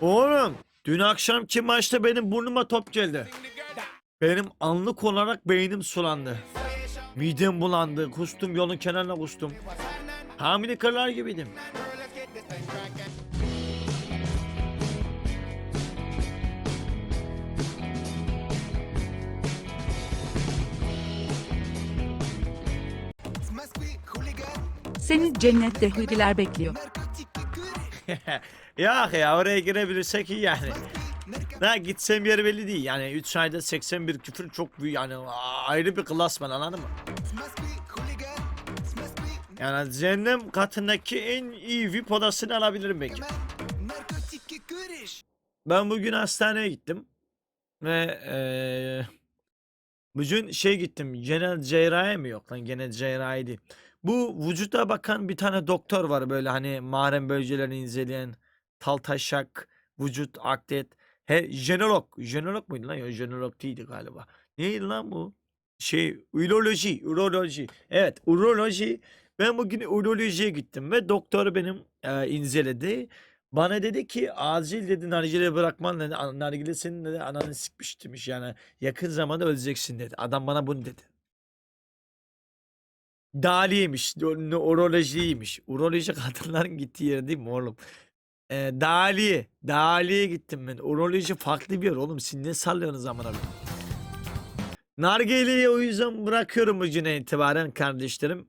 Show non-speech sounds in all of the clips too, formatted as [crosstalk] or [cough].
Oğlum dün akşamki maçta benim burnuma top geldi. Benim anlık olarak beynim sulandı. Midem bulandı. Kustum yolun kenarına kustum. Hamile karılar gibiydim. Seni cennette huriler bekliyor. [laughs] ya ya oraya girebilirsek iyi yani. Ha gitsem yer belli değil. Yani 3 ayda 81 küfür çok büyük yani ayrı bir klasman anladın mı? Yani cehennem katındaki en iyi VIP odasını alabilirim belki. Ben bugün hastaneye gittim. Ve eee bugün şey gittim. Genel cerrahi mi yok lan? Genel cerrahi değil. Bu vücuda bakan bir tane doktor var böyle hani mahrem bölgelerini inceleyen tal taşak, vücut akdet. He, jenolog. Jenolog muydu lan? Yok jenolog değildi galiba. Neydi lan bu? Şey, uroloji, uroloji. Evet, uroloji. Ben bugün urolojiye gittim ve doktor benim e, inceledi. Bana dedi ki acil dedi nargile bırakman dedi. "An- Nargile senin dedi ananı sikmiş demiş yani yakın zamanda öleceksin dedi. Adam bana bunu dedi. Dali'ymiş, urolojiymiş. Uroloji [laughs] kadınların gittiği yer değil mi oğlum? Ee, Dali, Dali'ye gittim ben. Uroloji farklı bir yer oğlum. Siz ne sallıyorsunuz amına koyayım? Nargileyi o yüzden bırakıyorum bugüne itibaren kardeşlerim.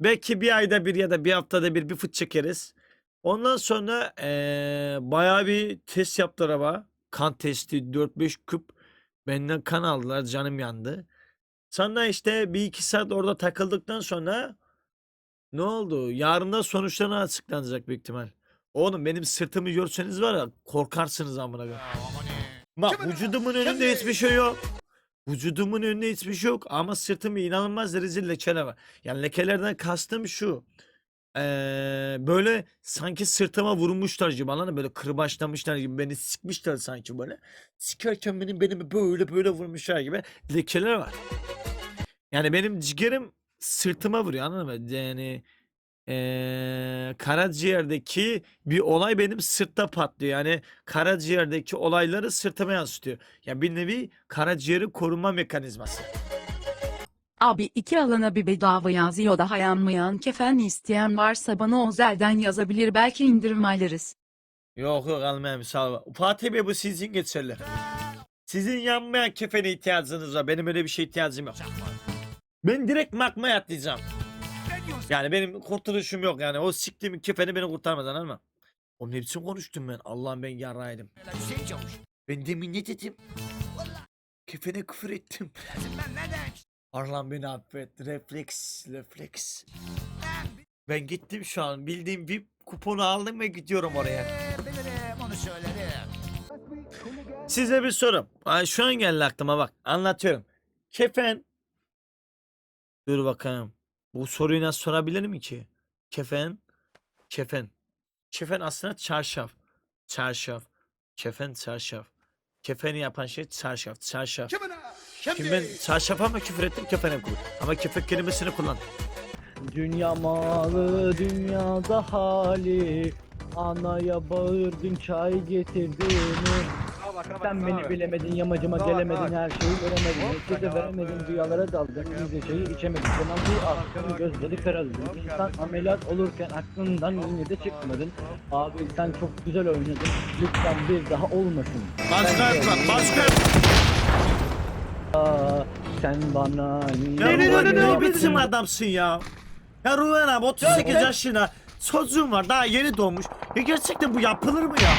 Belki bir ayda bir ya da bir haftada bir bir fıt çekeriz. Ondan sonra eee bayağı bir test yaptılar ama. Kan testi 4-5 küp. Benden kan aldılar canım yandı. Sonra işte bir iki saat orada takıldıktan sonra ne oldu? Yarın da sonuçlarını açıklanacak büyük ihtimal. Oğlum benim sırtımı görseniz var ya korkarsınız amına koyayım. Bak vücudumun önünde hiçbir şey yok. Vücudumun önünde hiçbir şey yok ama sırtımda inanılmaz derecede lekeler var. Yani lekelerden kastım şu. Eee, böyle sanki sırtıma vurmuşlar gibi anladın mı? Böyle kırbaçlamışlar gibi beni sikmişler sanki böyle. Sikerken benim benimi böyle böyle vurmuşlar gibi lekeler var. Yani benim ciğerim sırtıma vuruyor anladın mı? Yani eee karaciğerdeki bir olay benim sırtta patlıyor. Yani karaciğerdeki olayları sırtıma yansıtıyor. Yani bir nevi karaciğeri koruma mekanizması. Abi iki alana bir bedava yazıyor daha yanmayan kefen isteyen varsa bana özelden yazabilir belki indirim alırız. Yok yok almayayım sağ ol. Fatih Bey bu sizin geçerli. Sizin yanmayan kefene ihtiyacınız var. Benim öyle bir şeye ihtiyacım yok. Ben direkt makmaya atlayacağım. Yani benim kurtuluşum yok yani. O siktiğimin kefeni beni kurtarmaz anladın mı? Ne biçim konuştum ben? Allah'ım ben yarraydım. Ben demin ne dedim? Kefene küfür ettim. Allah'ım beni affet. Refleks, refleks. Ben gittim şu an. Bildiğim bir kuponu aldım ve gidiyorum oraya. Size bir sorum. Ay, şu an geldi aklıma bak. Anlatıyorum. Kefen. Dur bakalım. Bu soruyu nasıl sorabilirim ki? Kefen. Kefen. Kefen aslında çarşaf. Çarşaf. Kefen çarşaf. Kefeni yapan şey çarşaf. Çarşaf. Şimdi ben çarşafa mı küfür ettim kefene kullan. Ama kefen kelimesini kullan. Dünya malı dünyada hali Anaya bağırdın çay getirdin Sen beni bilemedin yamacıma gelemedin her şeyi veremedin Herkese veremedin rüyalara daldın Bize şeyi içemedin. Sen bu aklın gözleri karardı İnsan ameliyat olurken aklından yine de çıkmadın. Abi sen çok güzel oynadın. Lütfen bir daha olmasın. Başka Sen yapma. de- Başka Aa, Sen bana niye Ya Ruven ne yapmadın? biçim adamsın ya? Ya Ruven abi 38 yaşında çocuğun var daha yeni doğmuş. Ya gerçekten bu yapılır mı ya?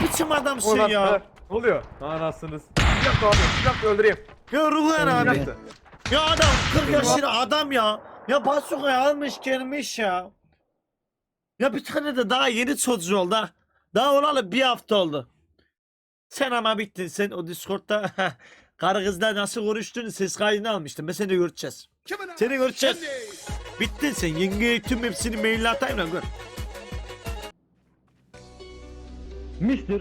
Ne biçim adamsın Ulan, ya? Ne oluyor? Anasınız. Bir dakika abi, bir dakika öldüreyim. Ya Ruven Bir abi. Bir dakika. Ya adam 40 yaşında adam ya. Ya bazukayı almış gelmiş ya. Ya bir tane de daha yeni çocuğu oldu ha. Daha olalı bir hafta oldu. Sen ama bittin. Sen o Discord'da [laughs] karı kızla nasıl konuştuğunu ses kaydını almıştın. Ben seni de göreceğiz. Seni göreceğiz. Bittin sen. Yengeye tüm hepsini maille atayım lan gör. Mr.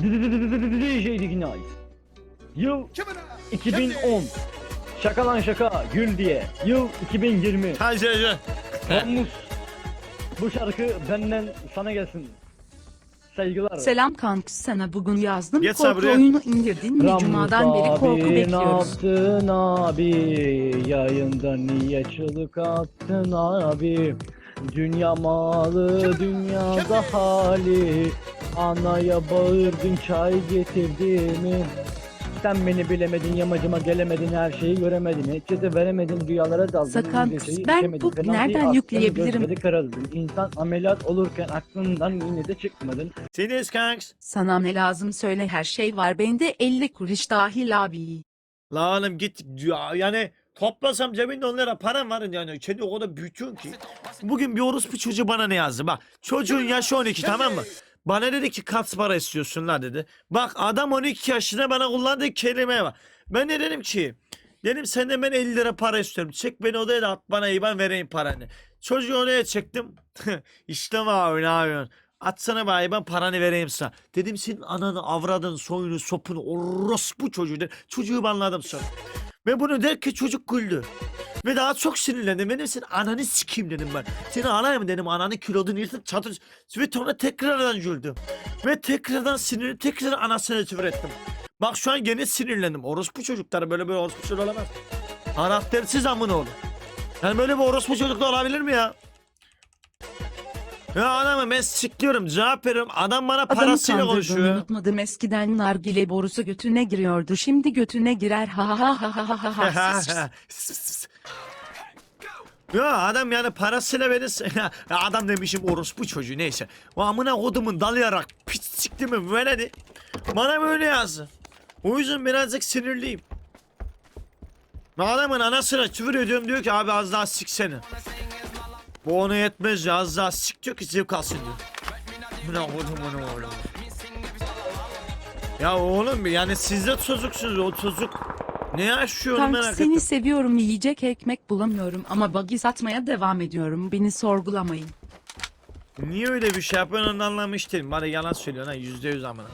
DJ Ignite Yıl 2010 Şaka lan şaka gül diye Yıl 2020 Hadi hadi. Ramus Bu şarkı benden sana gelsin Saygılar. Selam kanks sana bugün yazdım. Geç korku sabrı. oyunu indirdin mi? Ramus Cuma'dan beri korku bekliyoruz. Ne yaptın abi? Yayında niye çığlık attın abi? Dünya malı, dünyada hali. Anaya bağırdın çay getirdi mi? Sen beni bilemedin, yamacıma gelemedin, her şeyi göremedin. Hiççe veremedin, rüyalara daldın. Sakan, ben bu nereden yükleyebilirim? gözleri karaladın. İnsan ameliyat olurken aklından yine de çıkmadın. Seniz kanks. Sana ne lazım söyle her şey var bende 50 kuruş dahil abi. La oğlum git ya, yani toplasam cebinde 10 lira param var yani kendi o kadar büyütüyorsun ki. Bugün bir orospu çocuğu bana ne yazdı bak çocuğun yaşı 12 tamam mı? Bana dedi ki kaç para istiyorsun la dedi. Bak adam 12 yaşında bana kullandığı kelimeye bak. Ben de dedim ki dedim senden ben 50 lira para istiyorum. Çek beni odaya da at bana IBAN vereyim paranı. Çocuğu odaya çektim. [laughs] işte abi ne yapıyorsun? Atsana bana IBAN paranı vereyim sana. Dedim senin ananı avradın soyunu sopunu orospu çocuğu. dedi. Çocuğu banladım sonra. Ve bunu derken çocuk güldü. Ve daha çok sinirlendim. Benim senin ananı sikeyim dedim ben. Senin anayım dedim. Ananı kilodunu yırtıp çatır. Ve sonra tekrardan güldüm. Ve tekrardan sinirli tekrar anasını küfür ettim. Bak şu an gene sinirlendim. Orospu çocukları böyle böyle orospu çocuk olamaz. Anahtarsız amına oğlum. Yani böyle bir orospu çocuk da olabilir mi ya? Ya adamı ben sikliyorum cevap veriyorum. Adam bana parasıyla kandırdığını konuşuyor. unutmadım eskiden nargile borusu götüne giriyordu şimdi götüne girer ha ha ha ha ha ha ha. [laughs] Ya adam yani parasıyla beni [laughs] ya adam demişim orospu çocuğu neyse. O amına kodumun dalayarak piç sikti mi böyle Bana böyle yazdı. O yüzden birazcık sinirliyim. Adamın anasına küfür ediyorum diyor ki abi az daha siksene. Bu ona yetmez ya az daha sik diyor ki zevk alsın diyor. Buna kodumun oğlum. Ya oğlum yani siz de çocuksunuz o çocuk. Ne yaşıyor onu Kanks merak seni ettim. seviyorum yiyecek ekmek bulamıyorum ama buggy satmaya devam ediyorum beni sorgulamayın. Niye öyle bir şey yapıyorsun onu anlamış değilim. Bana yalan söylüyorsun ha yüzde yüz amına.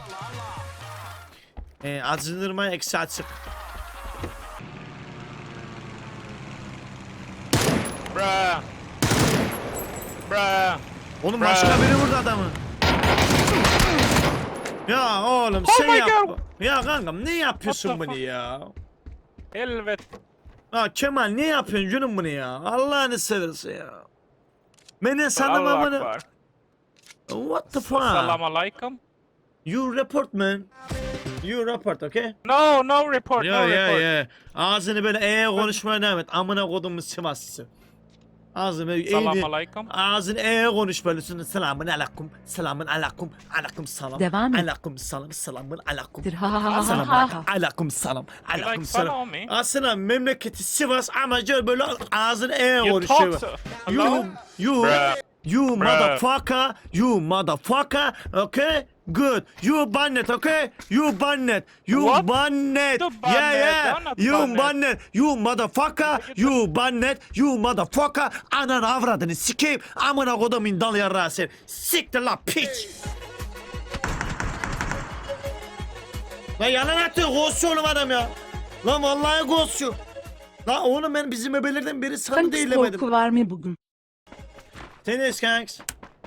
Ee, acınırma eksi açık. Bruh. Bruh. Oğlum Bruh. başka biri vurdu adamı. Ya oğlum sen my yap. God. Ya kankam ne yapıyorsun bunu ya? Helvete. Ya Kemal ne yapıyorsun canım bunu ya? Allah'ını seversen ya. Beni sana Allahu bunu. What the fuck? Salam alaikum. You report man. You report okay? No, no report, Ya no ya report. ya. Ağzını böyle ee konuşmaya devam et. Amına kodumun Sivaslısı. Ağzını böyle Salam eğdi. alaikum. Ağzını ee konuş böyle sonra selamun aleyküm. Selamun aleyküm. Aleyküm salam. Devam et. Aleyküm salam. Selamun aleyküm. Selam. Aleyküm salam. You Aleyküm me? Aslında memleketi Sivas ama böyle ağzını You konuşuyor. talk to... You, you, you motherfucker, you motherfucker, okay? Good. You bannet, okay? You bannet, you What? bannet. The Yeah, yeah. Not You bannet. bannet, you motherfucker, you bannet, you motherfucker. Anan avradını sikeyim. Amına kodumun dal yarrağı sen. Siktir la piç. Lan yalan atıyor. Ghostçu oğlum adam ya. Lan vallahi ghostçu. Lan oğlum ben bizim bebelerden biri sana Kanks değilemedim. korku var mı bugün? Tenis kanks.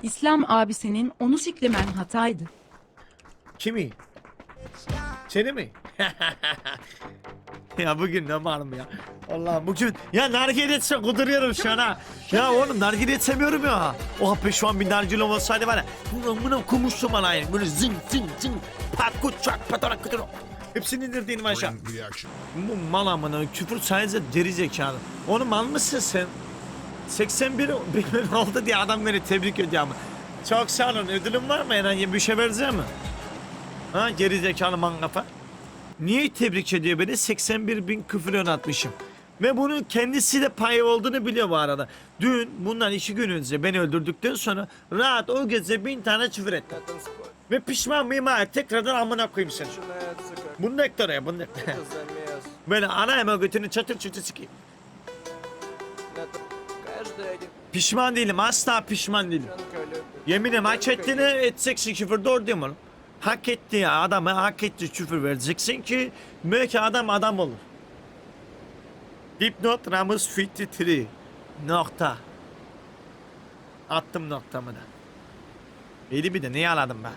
İslam abi senin onu siklemen hataydı. Kimi? Seni mi? [laughs] ya bugün ne malum ya. Allah bugün ya nargile etse kuduruyorum şu an ha. Ya oğlum nargile içemiyorum ya. Oh be şu an bir nargile olsaydı var ya. Buna buna kumuştum bana yani. Böyle zın zın zın. Pat kut çak patara kuturu. Hepsini indirdiğim aşağı. Bu mal amına küfür sayesinde deri zekalı. Oğlum mal mısın sen? 81 [laughs] benim oldu diye adam beni tebrik ediyor ama. Çok sağ olun. Ödülüm var mı herhangi bir şey vereceğim mi? Ha geri zekalı mangafa. Niye tebrik ediyor beni? 81 bin küfür yönetmişim. Ve bunun kendisi de payı olduğunu biliyor bu arada. Dün bundan iki gün önce beni öldürdükten sonra rahat o gece bin tane küfür etti. Ve pişman mıyım ha? Tekrardan amına koyayım seni. Bunu da ekle oraya bunu da ekle. Böyle ana hemen götünü çatır çatır sikeyim. Pişman değilim asla pişman değilim. Yeminim hak ettiğini edeceksin küfür doğru değil mi oğlum? Hak etti ya adamı hak etti küfür vereceksin ki belki adam adam olur. Dipnot Ramus 53 nokta. Attım noktamı da. Beni bir de neyi aladım ben?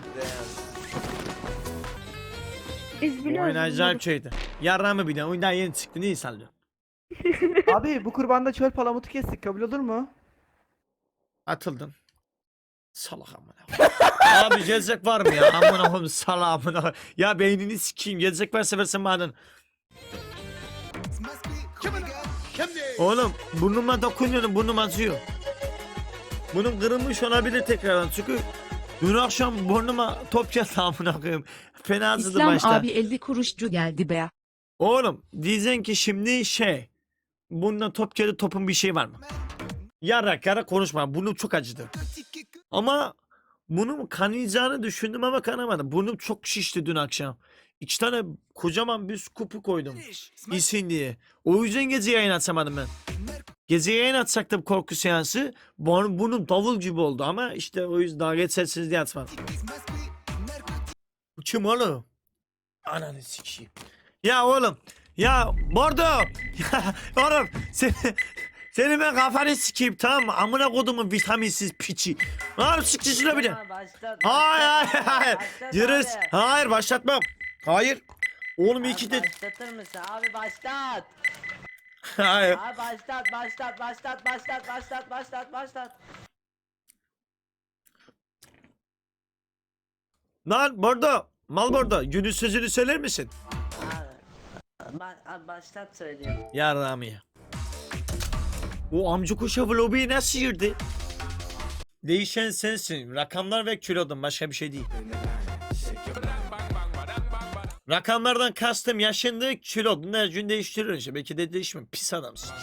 Biz biliyoruz. oyun acayip şeydi. Yarrağımı bir de oyundan yeni çıktı. Neyi sallıyor? [laughs] Abi bu kurbanda çöl palamutu kestik kabul olur mu? Atıldın. Salak amına. Abi gelecek var mı ya? Amına koyayım salak amına. Ya beynini sikeyim. Gelecek varsa versin bana. Oğlum burnuma dokunuyorum. Burnum acıyor. Bunun kırılmış olabilir tekrardan. Çünkü dün akşam burnuma top geldi amına koyayım. Fena acıdı İslam başta. abi 50 kuruşcu geldi be. Oğlum diyeceksin ki şimdi şey. Bunda top geldi topun bir şey var mı? Yarak yarak konuşma. Burnum çok acıdı. Ama bunun kanayacağını düşündüm ama kanamadım. Burnum çok şişti dün akşam. İki tane kocaman bir kupu koydum. İsin diye. O yüzden gece yayın açamadım ben. Gece yayın açacaktım korku seansı. Burnum, burnum davul gibi oldu ama işte o yüzden daha geçersiniz diye açmadım. Bu kim oğlum? Ananı sikeyim. Ya oğlum. Ya Bordo. [laughs] Ya oğlum. Seni, seni ben kafanı sikeyim tamam mı? Amına kodumun vitaminsiz piçi. Oğlum siktir şuna bir de. Hayır hayır hayır. Yürüs. Hayır başlatmam. Hayır. Oğlum iyi ki de. Başlatır mısın? Abi başlat. Hayır. Abi başlat, başlat, başlat, başlat, başlat, başlat, başlat. Lan Bordo. Mal Bordo. Günün sözünü söyler misin? Abi, ba- abi başlat söyleyeyim. Ya Rami. O amca kuşa lobiyi nasıl yürüdü? Değişen sensin. Rakamlar ve kilodun. Başka bir şey değil. Rakamlardan kastım yaşındı kilodun. Her gün değiştiriyor işte. Belki de değişmiyor. Pis adamsın.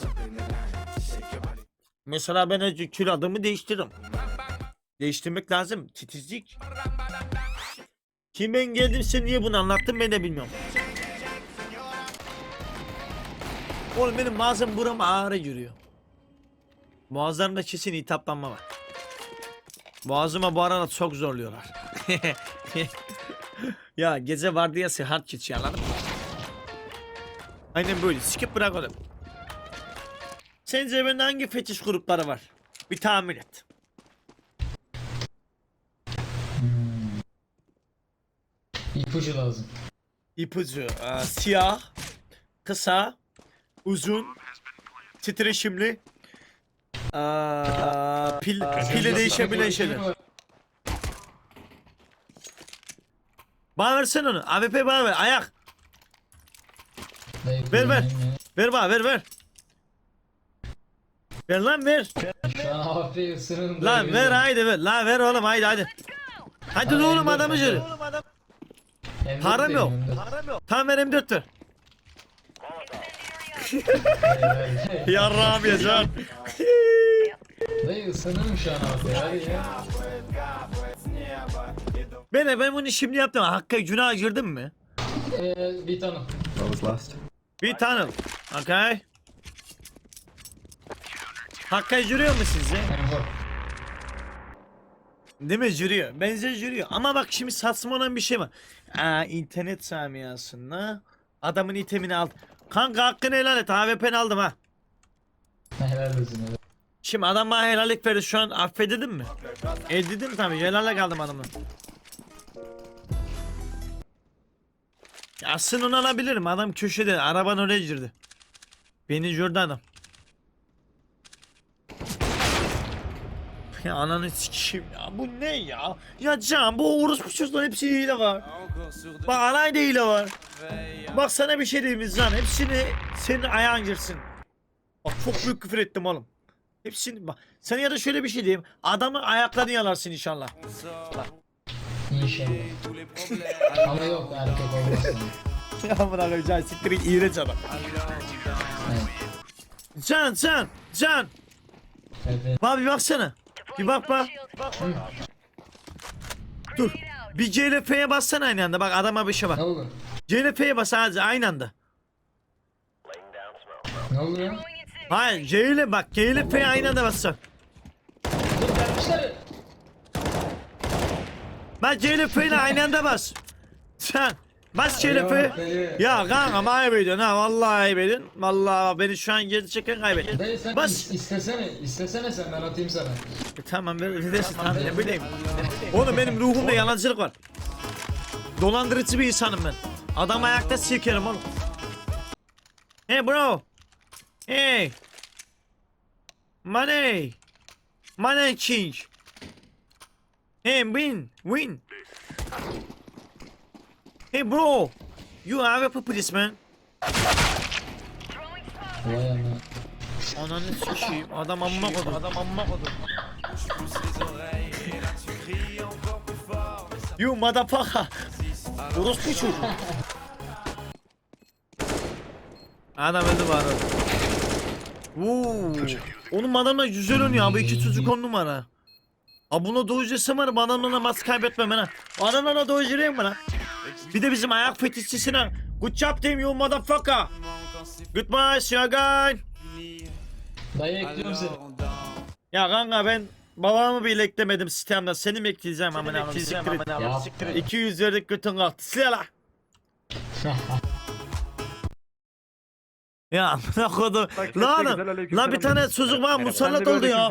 Mesela ben her gün kilodumı değiştiririm. Değiştirmek lazım. Titizlik. Kim ben geldim sen niye bunu anlattın ben de bilmiyorum. Oğlum benim bazen buram ağrı yürüyor. Boğazlarımda kesin hitaplanma var. Boğazıma bu arada çok zorluyorlar. [laughs] ya gece vardiyası hard geçiyor anladın mı? Aynen böyle skip bırak oğlum. Sence bende hangi fetiş grupları var? Bir tahmin et. İpucu lazım. İpucu. aa, siyah, kısa, uzun, titreşimli, aa, pil, pili değişebilen şeyler. Bana versene onu. AWP bana ver. Ayak. Ver, ver. Ver bana ver ver. Ver lan ver. Şu an. Lan ver haydi ver. Lan ver oğlum haydi haydi. Hadi Hayır, oğlum adamı hadi. yürü. Param yok. Tamam ver M4 ver. Yarrağım ya can. Dayı ısınırım şu an hadi ya. Ben ben bunu şimdi yaptım. Hakka günah girdim mi? Ee, bir tane. Bir tane. Okay. Hakka yürüyor mu sizce? Yani. Değil mi jürüyor? Benzer jürüyor. Ama bak şimdi saçma olan bir şey var. Aa, internet samiasında adamın itemini aldı. Kanka hakkını helal et. AWP'ni aldım ha. Helal olsun helal. Şimdi adam bana helallik verdi. Şu an affedildim mi? Edildim tabii. Helalle kaldım adamın. Ya Aslında onu alabilirim. Adam köşede. Araban oraya girdi. Beni gördü adam. Ya ananı sikeyim ya. Bu ne ya? Ya Can bu orospu çocukların hepsi hile var. Bak anay da hile var. Bak sana bir şey diyeyim mi Can. Hepsini senin ayağın girsin. Bak çok büyük küfür ettim oğlum. Hepsini bak. Sana ya da şöyle bir şey diyeyim. Adamın ayaklarını yalarsın inşallah. İnşallah. Ama yok erkek olmasın. [laughs] ya bırak Can siktir git iğrenç adam. Evet. Can Can Can. Evet. Bak bir baksana. Bir bak bak. Dur. Bir CLF'ye bassana aynı anda. Bak adama bir şey bak. Ne oldu? CLF'ye bas sadece aynı anda. Ne oldu ya? Hayır CL bak CLF'ye aynı anda bassan. Dur vermişler. Bak CLF ile aynı anda bas. Can. Bas şerifi. Ya kanka ayıp ediyorsun ha vallahi ayıp ediyorsun. Vallahi beni şu an geri çeken. Dayı sen Bas. is- istesene, istesene sen ben atayım sana. E, tamam ver versin tamam ne bileyim. Oğlum benim ruhumda yalancılık var. Dolandırıcı bir insanım ben. Adam ayakta sikerim oğlum. Hey bro. Hey. Money. Money king. Hey win. Win. Hey bro. You have a policeman. Vay ana. Ananı sikeyim. Adam amma kodu. Adam amma kodu. You motherfucker. Orospu çocuğu. Adam öldü bu arada. Onun adamla güzel oynuyor abi. iki çocuk on numara. Abi buna doyucusu var. Bu adamla maç kaybetmem ha. Adamla doyucuyum bana. Bir de bizim ayak fetişçisine. Good job team you motherfucker. Goodbye again. Dayı ekliyorum seni. Ya kanka ben babamı bile eklemedim sistemden. Seni mi ekleyeceğim amına koyayım? Siktir et. Ya. 200 verdik götün kalktı. Silah la. [laughs] Ya [laughs] amına koydum. Bak, Lan oğlum. Lan bir tane çocuk bana musallat oldu ya.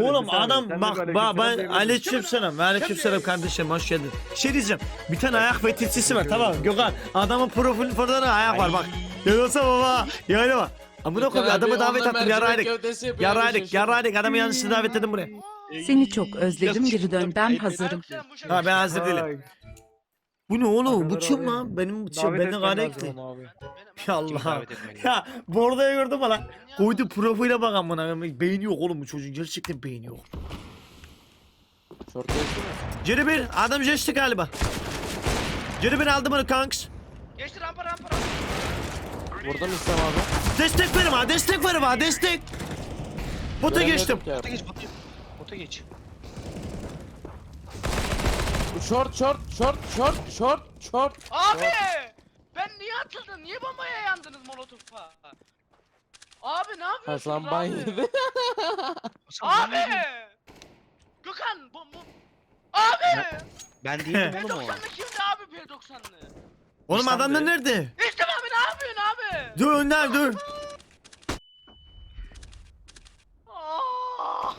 Oğlum adam bak bak ben aleykümselam. Aleykümselam kardeşim hoş geldin. Şey diyeceğim. Bir tane ayak fetişçisi var tamam mı? Gökhan. Adamın profil fotoğrafında ayak var bak. Görüyorsa baba. Yani bak. Amına koyayım adamı davet attım yaraydık. Yaraydık yaraydık adamı yanlışlıkla davet ettim buraya. Seni çok özledim geri dön ben hazırım. Ha ben hazır değilim. Bu ne oğlum? Bu Arkadaşlar kim abi, lan? Benim şey davet beni etmen lazım etti. onu abi. Ya Allah. Ya Borda'ya gördüm lan. Koydu profile bak amına. Beyni yok oğlum bu çocuğun. Gerçekten beyni yok. Geri bir adam geçti galiba. Geri bir aldı bunu kanks. Geçti rampa rampa Burada mı İslam abi? Destek verim ha destek verim ha destek. Bota geçtim. Göremedim ki. geç bota. Bota geç. Short short short short short short. Abi! Ben niye atıldım? Niye bombaya yandınız molotofa? Abi ne yapıyorsunuz Hasan ban abi? yedi. Abi! Gökhan bu bu Abi! Ben P90'lı kimdi abi P90'lı? Oğlum adamlar nerede? İşte abi ne yapıyorsun abi? Dur önden dur. Aa!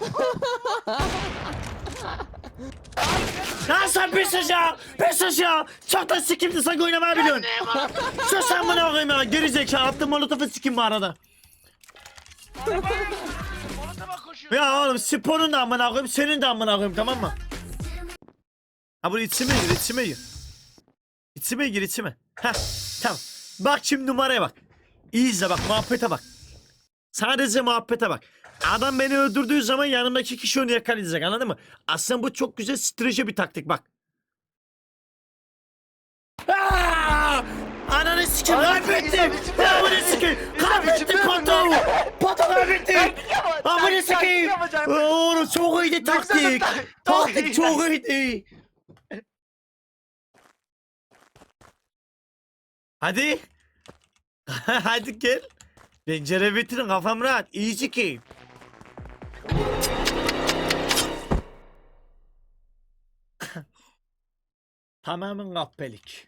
[laughs] Lan sen pis ya. Pis ya. Çok da sikimdi sanki oynamayı biliyorsun. Sus sen bana bakayım ya. Geri zeka attım molotofu sikim bu arada. Ya oğlum sporun da amına koyayım senin de amına koyayım tamam mı? Ha bunu içime gir içime gir. İçime gir içime. Heh tamam. Bak şimdi numaraya bak. İyi izle bak muhabbete bak. Sadece muhabbete bak. Adam beni öldürdüğü zaman yanımdaki kişi onu yakalayacak anladın mı? Aslında bu çok güzel strateji bir taktik bak. Aa! Ananı sikeyim kaybettim. Ananı sikeyim. Kaybettim patoğu. Pato kaybettim. Amına sikeyim. Oğlum çok iyiydi taktik. Taktik çok iyiydi. Hadi. [laughs] Hadi gel. Pencere bitirin kafam rahat. İyi sikeyim. Tamamen kahpelik.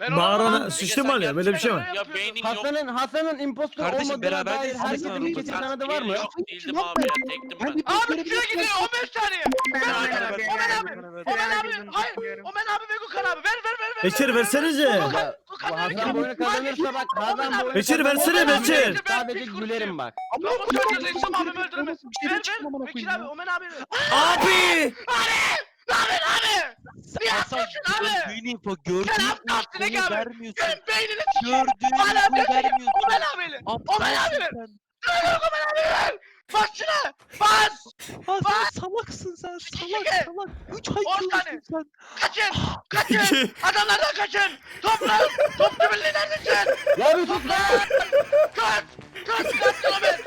Ben Mağarana olamam. sıçtı mı hala? Böyle bir şey var. Ya beynin yok. Hasan'ın Hasan'ın impostor Kardeşim, olmadığına beraber dair değilsiniz herkesin abi. bir kesin kanadı var mı? Yok değildim abi ya tektim ben. Abi şuraya gidiyor 15 saniye. Ver ver ver. Omen abi. Omen abi. Hayır. Omen abi ve Gökhan abi. Ver ver ver ver. Bekir versenize. Gökhan. Bu Gökhan ver. Hasan bu oyunu kazanırsa bak Hasan bu oyunu Bekir kazanırsa versene ben Bekir. Sadece gülerim bak. Ama bu İslam abimi öldüremez. Ver ver. Bekir abi Omen abi. Abi. Niye Hasan yapıyorsun abi? gördüğün info gördüğün Sen aptalsın Ege abi. vermiyorsun. Senin beynini sikeyim. Gördüğün Hala infoyu bir vermiyorsun. Omen abiyle. Omen abi ver. Aptalsın Omen abi ver. Bas şuna. Bas. sen. Hasan salaksın sen salak salak. Üç On haykırıyorsun tane. sen. Kaçın. Kaçın. Adamlardan kaçın. Toplan. Toplu birliği neredesin? Ya bir sus lan! Kaç. Kaç. Kaç Omen.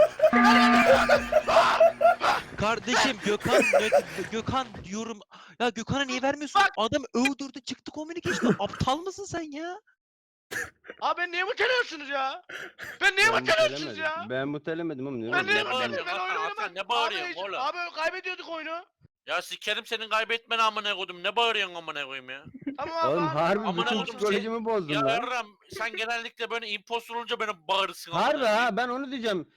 Kardeşim Gökhan ne- Gökhan diyorum. Ya Gökhan'a niye vermiyorsun? Bak. Adam öldürdü çıktı komünü geçti. Aptal mısın sen ya? Abi ben niye muteliyorsunuz ya? Ben niye muteliyorsunuz ya? Ben mutelemedim oğlum. Ben niye ne muteliyorum? Ben Hasan, oynamam. ne bağırıyorsun Abi, oğlum? Abi kaybediyorduk oyunu. Ya sikerim senin kaybetmeni amına koydum. Ne bağırıyorsun amına koyayım ya? Tamam abi. Oğlum harbi Amına bütün koydum psikolojimi bozdun Ya lan. Erram sen genellikle böyle impostor olunca beni bağırırsın. amına Harbi koyayım. ha ben onu diyeceğim.